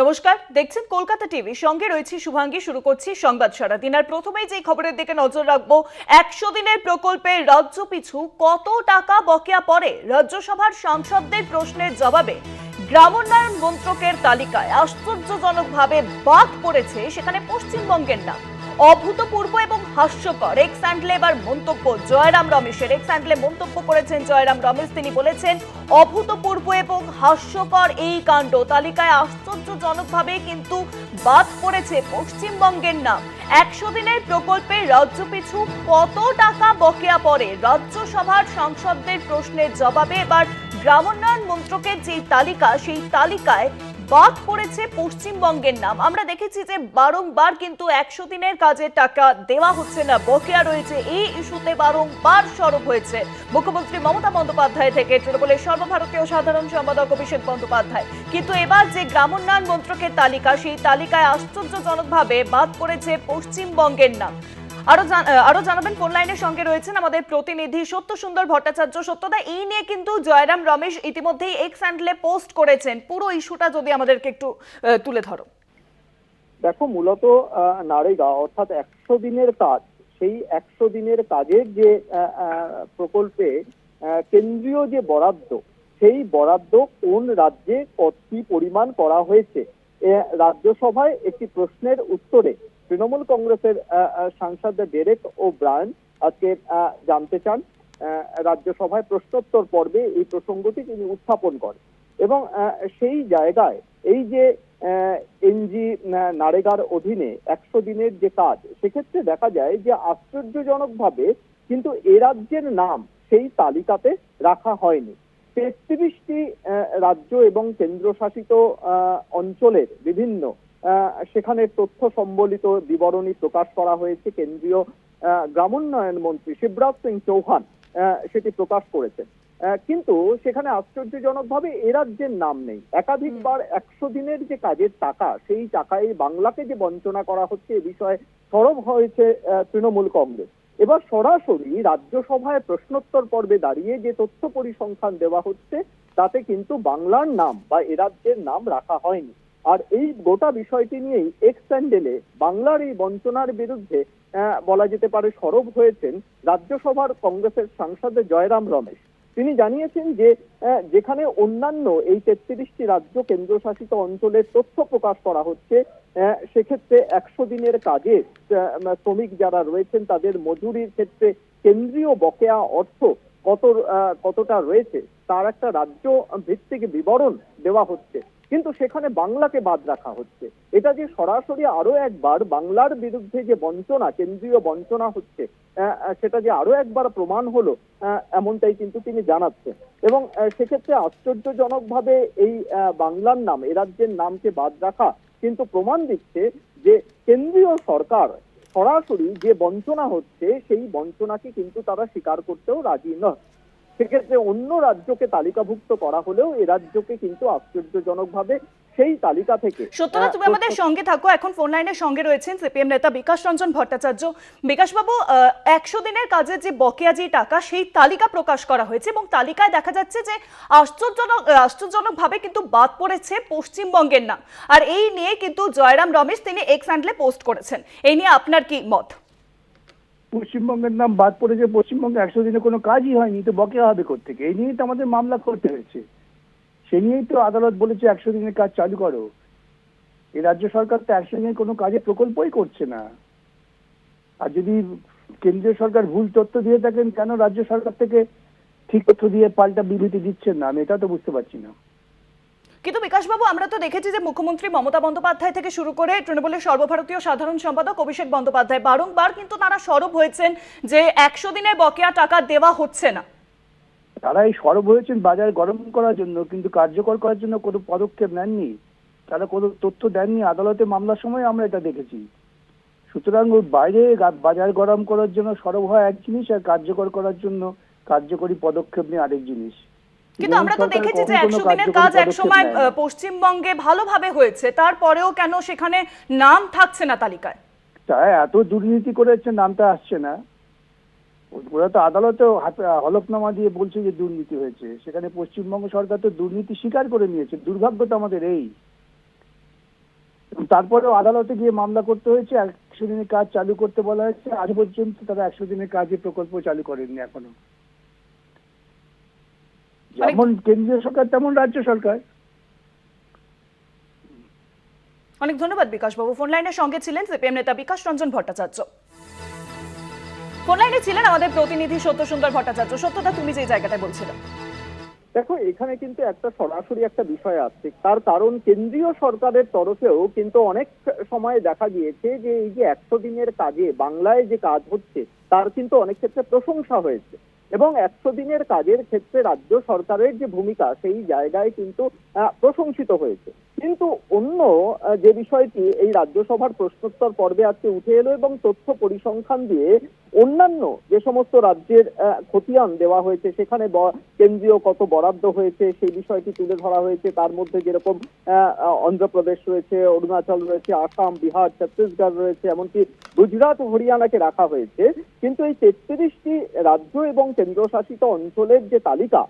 নমস্কার, দেখছেন কলকাতা টিভি। সঙ্গে রয়েছে শুভাঙ্গী, শুরু করছি সংবাদ সারাদিন আর প্রথমেই যে খবরের দিকে নজর রাখব, একশো দিনের প্রকল্পে রাজ্য পিছু কত টাকা বকেয়া পড়ে? রাজ্যসভার সাংসদদের প্রশ্নের জবাবে গ্রামোন্নয়ন মন্ত্রকের তালিকায় আশ্চর্যজনকভাবে বাদ পড়েছে সেখানে পশ্চিমবঙ্গের নাম। অভূতপূর্ব এবং হাস্যকর। এক্স স্যান্ডলে এবার মন্তব্য জয়রাম রমেশের। এক্স স্যান্ডলে মন্তব্য করেছেন জয়রাম রমেশ। তিনি বলেছেন, অভূতপূর্ব এবং হাস্যকর এই কাণ্ড। তালিকায় আশ্চর্যজনকভাবে কিন্তু বাদ পড়েছে পশ্চিমবঙ্গের নাম। একশো দিনের প্রকল্পে রাজ্য পিছু কত টাকা বকেয়া পড়ে? রাজ্যসভার সাংসদদের প্রশ্নের জবাবে এবার গ্রামোন্নয়ন মন্ত্রকের যে তালিকা, সেই তালিকায় বাদ পড়েছে পশ্চিমবঙ্গের নাম। আমরা দেখেছি যে বারংবার কিন্তু একশো দিনের কাজের টাকা দেওয়া হচ্ছে না, বকেয়া রয়েছে। এই ইস্যুতে বারংবার সরব হয়েছে। মুখ্যমন্ত্রী মমতা বন্দ্যোপাধ্যায় থেকে তৃণমূলের সর্বভারতীয় সাধারণ সম্পাদক অভিষেক বন্দ্যোপাধ্যায়। কিন্তু এবার যে গ্রামোন্নয়ন মন্ত্রকের তালিকা, সেই তালিকায় আশ্চর্যজনকভাবে বাদ পড়েছে পশ্চিমবঙ্গের নাম। আরও আরও জানাবেন ফোন লাইনের সঙ্গে রয়েছেন আমাদের প্রতিনিধি সত্য সুন্দর ভট্টাচার্য। সত্যদা, এই নিয়ে কিন্তু জয়রাম রমেশ ইতিমধ্যেই এক্স হ্যান্ডলে পোস্ট করেছেন। পুরো ইস্যুটা যদি আমাদেরকে একটু তুলে ধরো। দেখো, মূলত নারেগা অর্থাৎ একশো দিনের কাজ, সেই একশো দিনের কাজের যে প্রকল্পে কেন্দ্রীয় যে বরাদ্দ, সেই বরাদ্দ কোন রাজ্যে কত পরিমাণ করা হয়েছে? রাজ্যসভায় একটি প্রশ্নের উত্তরে তৃণমূল কংগ্রেসের সাংসদ ডেরেক ও ব্রায়ন আজকে জানতে চান রাজ্যসভায় প্রশ্নোত্তর পর্বে এই প্রসঙ্গটি তিনি উত্থাপন করেন। এবং সেই জায়গায় এই যে এনজি নারেগার অধীনে একশো দিনের যে কাজ, সেক্ষেত্রে দেখা যায় যে আশ্চর্যজনকভাবে কিন্তু এ রাজ্যের নাম সেই তালিকাতে রাখা হয়নি। তেত্রিশটি রাজ্য এবং কেন্দ্রশাসিত অঞ্চলের বিভিন্ন সেখানে তথ্য সম্বলিত বিবরণী প্রকাশ করা হয়েছে কেন্দ্রীয় গ্রামোন্নয়ন মন্ত্রী শিবরাজ সিং চৌহান আহ, সেটি প্রকাশ করেছেন কিন্তু সেখানে আশ্চর্যজনকভাবে এ রাজ্যের নাম নেই। একাধিকবার একশো দিনের যে কাজের টাকা সেই টাকায় বাংলাকে যে বঞ্চনা করা হচ্ছে এ বিষয়ে সরব হয়েছে তৃণমূল কংগ্রেস। এবার সরাসরি রাজ্যসভায় প্রশ্নোত্তর পর্বে দাঁড়িয়ে যে তথ্য পরিসংখ্যান দেওয়া হচ্ছে তাতে কিন্তু বাংলার নাম বা এ রাজ্যের নাম রাখা হয়নি। আর এই গোটা বিষয়টি নিয়েই এক্স স্যান্ডেলে বাংলার এই বঞ্চনার বিরুদ্ধে বলা যেতে পারে সরব হয়েছেন রাজ্যসভার কংগ্রেসের সাংসদ জয়রাম রমেশ। তিনি জানিয়েছেন যে যেখানে অন্যান্য এই তেত্রিশটি রাজ্য কেন্দ্রশাসিত অঞ্চলের তথ্য প্রকাশ করা হচ্ছে সেক্ষেত্রে একশো দিনের কাজে শ্রমিক যারা রয়েছেন তাদের মজুরির ক্ষেত্রে কেন্দ্রীয় বকেয়া অর্থ কত কতটা রয়েছে, তার একটা রাজ্য ভিত্তিক বিবরণ দেওয়া হচ্ছে। কিন্তু সেখানে বাংলাকে বাদ রাখা হচ্ছে। এটা যে সরাসরি আরও একবার বাংলার বিরুদ্ধে যে বঞ্চনা, কেন্দ্রীয় বঞ্চনা হচ্ছে সেটা যে আরও একবার প্রমাণ হলো এমনটাই কিন্তু তিনি জানাচ্ছেন। এবং সেক্ষেত্রে আশ্চর্যজনকভাবে এই বাংলার নাম, এ রাজ্যের নামকে বাদ রাখা কিন্তু প্রমাণ দিচ্ছে যে কেন্দ্রীয় সরকার সরাসরি যে বঞ্চনা হচ্ছে, সেই বঞ্চনাকে কিন্তু তারা স্বীকার করতেও রাজি নয়। সেক্ষেত্রে অন্য রাজ্যকে তালিকাভুক্ত করা হলেও এ রাজ্যকে কিন্তু আশ্চর্যজনকভাবে সেই তালিকা থেকে সত্যদা আহ, তুমি আমাদের সঙ্গে থাকো। এখন ফোন লাইনের সঙ্গে রয়েছেন সিপিএম নেতা বিকাশ রঞ্জন ভট্টাচার্য। বিকাশবাবু একশো দিনের কাজের যে বকেয়া যে টাকা সেই তালিকা প্রকাশ করা হয়েছে এবং তালিকায় দেখা যাচ্ছে যে আশ্চর্যজনক আশ্চর্যজনকভাবে কিন্তু বাদ পড়েছে পশ্চিমবঙ্গের নাম। আর এই নিয়ে কিন্তু জয়রাম রমেশ তিনি এক্স হ্যান্ডলে পোস্ট করেছেন। এই নিয়ে আপনার কি মত? পশ্চিমবঙ্গের নাম বাদ পড়েছে পশ্চিমবঙ্গে একশো দিনে কোনো কাজই হয়নি, তো বকেয়া হবে থেকে এই নিয়েই তো আমাদের মামলা করতে হয়েছে। সে নিয়েই তো আদালত বলেছে একশো দিনের কাজ চালু করো। এই রাজ্য সরকার তো একশো দিনের কোনো কাজে প্রকল্পই করছে না। আর যদি কেন্দ্রীয় সরকার ভুল তথ্য দিয়ে থাকেন, কেন রাজ্য সরকার থেকে ঠিক তথ্য দিয়ে পাল্টা বিবৃতি দিচ্ছেন না? আমি এটা তো বুঝতে পারছি না। কিন্তু বিকাশবাবু, আমরা তো দেখেছি যে মুখ্যমন্ত্রী মমতা বন্দ্যোপাধ্যায় থেকে শুরু করে তৃণমূলের সর্বভারতীয় সাধারণ সম্পাদক অভিষেক বন্দ্যোপাধ্যায় বারংবার কিন্তু তারা সরব হয়েছেন যে একশো দিনের বকেয়া টাকা দেওয়া হচ্ছে না। তারা এই সরব হয়েছেন বাজার গরম করার জন্য, কিন্তু কার্যকর করার জন্য কোনো পদক্ষেপ নেননি। তারা কোনো তথ্য দেননি। আদালতে মামলার সময় আমরা এটা দেখেছি। সুতরাং ওই বাইরে বাজার গরম করার জন্য সরব হয় এক জিনিস আর কার্যকর করার জন্য কার্যকরী পদক্ষেপ নিয়ে আরেক জিনিস। কিন্তু আমরা তো দেখেছি যে একশো দিনের কাজ এক সময় পশ্চিমবঙ্গে ভালোভাবে হয়েছে তারপরেও কেন সেখানে নাম থাকছে না তালিকায়? তাই এত দুর্নীতি করেছে নামটা আসছে না। ওরা তো আদালতেও হাতে- হলফনামা দিয়ে বলছে যে দুর্নীতি হয়েছে। সেখানে পশ্চিমবঙ্গ সরকার তো দুর্নীতি স্বীকার করে নিয়েছে। দুর্ভাগ্য তো আমাদের এই। তারপরেও আদালতে গিয়ে মামলা করতে হয়েছে একশো দিনের কাজ চালু করতে বলা হয়েছে। আজ পর্যন্ত তারা একশো দিনের কাজে প্রকল্প চালু করেননি এখনও। যেমন কেন্দ্রীয় সরকার তেমন রাজ্য সরকার। অনেক ধন্যবাদ বিকাশ বাবু ফোন লাইনের সঙ্গে ছিলেন সিপিএম নেতা বিকাশ রঞ্জন ভট্টাচার্য। ফোন লাইনে ছিলেন আমাদের প্রতিনিধি সত্য সুন্দর ভট্টাচার্য। সত্যতা তুমি যে জায়গাটায় বলছিলে। দেখো এখানে কিন্তু একটা সরাসরি একটা বিষয় আছে তার কারণ কেন্দ্রীয় সরকারের তরফেও কিন্তু অনেক সময় দেখা গিয়েছে যে এই যে একশো দিনের কাজে বাংলায় যে কাজ হচ্ছে তার কিন্তু অনেক ক্ষেত্রে প্রশংসা হয়েছে। এবং একশো দিনের কাজের ক্ষেত্রে রাজ্য সরকারের যে ভূমিকা সেই জায়গায় কিন্তু প্রশংসিত হয়েছে। কিন্তু অন্য যে বিষয়টি, এই রাজ্যসভার প্রশ্নোত্তর পর্বে আজকে উঠে এলো এবং তথ্য পরিসংখ্যান দিয়ে অন্যান্য যে সমস্ত রাজ্যের খতিয়ান দেওয়া হয়েছে, সেখানে কেন্দ্রীয় কত বরাদ্দ হয়েছে, সেই বিষয়টি তুলে ধরা হয়েছে। তার মধ্যে যেরকম অন্ধ্রপ্রদেশ রয়েছে, অরুণাচল রয়েছে, আসাম, বিহার, ছত্তিশগড় রয়েছে, এমনকি গুজরাট, হরিয়ানাকে রাখা হয়েছে। কিন্তু এই তেত্রিশটি রাজ্য এবং কেন্দ্রশাসিত অঞ্চলের যে তালিকা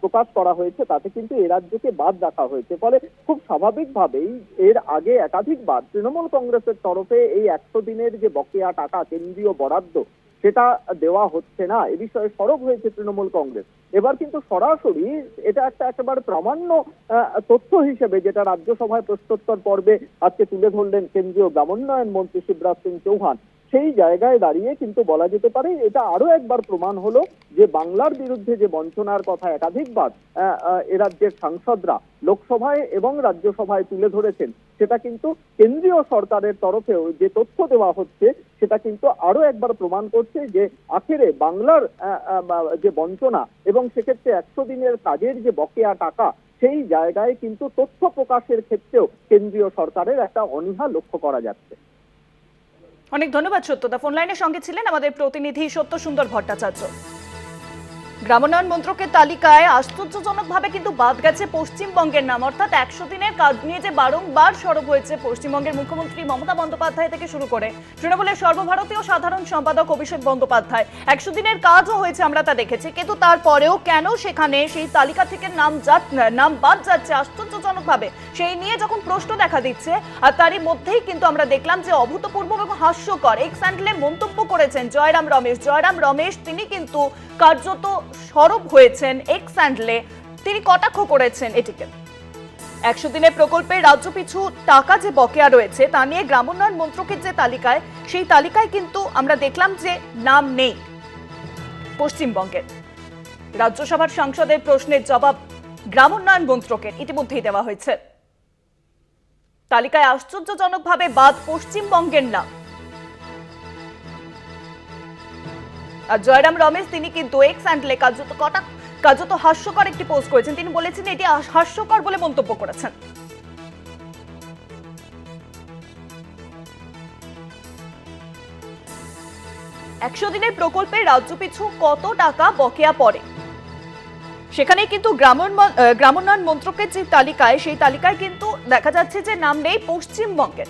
প্রকাশ করা হয়েছে, তাতে কিন্তু এ রাজ্যকে বাদ রাখা হয়েছে। ফলে খুব স্বাভাবিকভাবেই এর আগে একাধিকবার তৃণমূল কংগ্রেসের তরফে এই একশো দিনের যে বকেয়া টাকা, কেন্দ্রীয় বরাদ্দ, সেটা দেওয়া হচ্ছে না। এ বিষয়ে সরব হয়েছে তৃণমূল কংগ্রেস। এবার কিন্তু সরাসরি এটা একটা একেবারে প্রামাণ্য তথ্য হিসেবে যেটা রাজ্যসভায় প্রশ্নোত্তর পর্বে আজকে তুলে ধরলেন কেন্দ্রীয় গ্রামোন্নয়ন মন্ত্রী শিবরাজ সিং চৌহান। সেই জায়গায় দাঁড়িয়ে কিন্তু বলা যেতে পারে এটা আরও একবার প্রমাণ হলো যে বাংলার বিরুদ্ধে যে বঞ্চনার কথা একাধিকবার এ রাজ্যের সাংসদরা লোকসভায় এবং রাজ্যসভায় তুলে ধরেছেন, সেটা কিন্তু কেন্দ্রীয় সরকারের তরফেও যে তথ্য দেওয়া হচ্ছে, সেটা কিন্তু আরও একবার প্রমাণ করছে যে আখেরে বাংলার যে বঞ্চনা এবং সেক্ষেত্রে একশো দিনের কাজের যে বকেয়া টাকা, সেই জায়গায় কিন্তু তথ্য প্রকাশের ক্ষেত্রেও কেন্দ্রীয় সরকারের একটা অনীহা লক্ষ্য করা যাচ্ছে। অনেক ধন্যবাদ সত্যদা। ফোন লাইনের সঙ্গে ছিলেন আমাদের প্রতিনিধি সত্য সুন্দর ভট্টাচার্য। গ্রামোন্নয়ন মন্ত্রকের তালিকায় আশ্চর্যজনকভাবে কিন্তু বাদ গেছে পশ্চিমবঙ্গের নাম। অর্থাৎ একশো দিনের কাজ নিয়ে যে বারংবার সরব হয়েছে পশ্চিমবঙ্গের মুখ্যমন্ত্রী মমতা বন্দ্যোপাধ্যায় থেকে শুরু করে তৃণমূলের সর্বভারতীয় সাধারণ সম্পাদক অভিষেক বন্দ্যোপাধ্যায়। একশো দিনের কাজও হয়েছে আমরা তা দেখেছি, কিন্তু তারপরেও কেন সেখানে সেই তালিকা থেকে নাম যাত নাম বাদ যাচ্ছে আশ্চর্যজনকভাবে? সেই নিয়ে যখন প্রশ্ন দেখা দিচ্ছে, আর তারই মধ্যেই কিন্তু আমরা দেখলাম যে অভূতপূর্ব এবং হাস্যকর এক স্যান্ডেলে মন্তব্য করেছেন জয়রাম রমেশ। জয়রাম রমেশ, তিনি কিন্তু কার্যত সরব হয়েছেন এক স্যান্ডেলে তিনি কটাক্ষ করেছেন এটিকে। একশো দিনের প্রকল্পে রাজ্য পিছু টাকা যে বকেয়া রয়েছে, তা নিয়ে গ্রামোন্নয়ন মন্ত্রকের যে তালিকায়, সেই তালিকায় কিন্তু আমরা দেখলাম যে নাম নেই পশ্চিমবঙ্গের। রাজ্যসভার সাংসদের প্রশ্নের জবাব গ্রামোন্নয়ন মন্ত্রকের, ইতিমধ্যেই দেওয়া হয়েছে। তালিকায় আশ্চর্যজনকভাবে বাদ পশ্চিমবঙ্গের নাম। আর জয়রাম রমেশ, তিনি কিন্তু এক্স হ্যান্ডলে কার্যত কটা, কার্যত হাস্যকর একটি পোস্ট করেছেন। তিনি বলেছেন এটি হাস্যকর বলে মন্তব্য করেছেন। একশো দিনের প্রকল্পে রাজ্য পিছু কত টাকা বকেয়া পড়ে? সেখানে কিন্তু গ্রামোন্নয়ন মন্ত্রকের যে তালিকায়, সেই তালিকায় কিন্তু দেখা যাচ্ছে যে নাম নেই পশ্চিমবঙ্গের।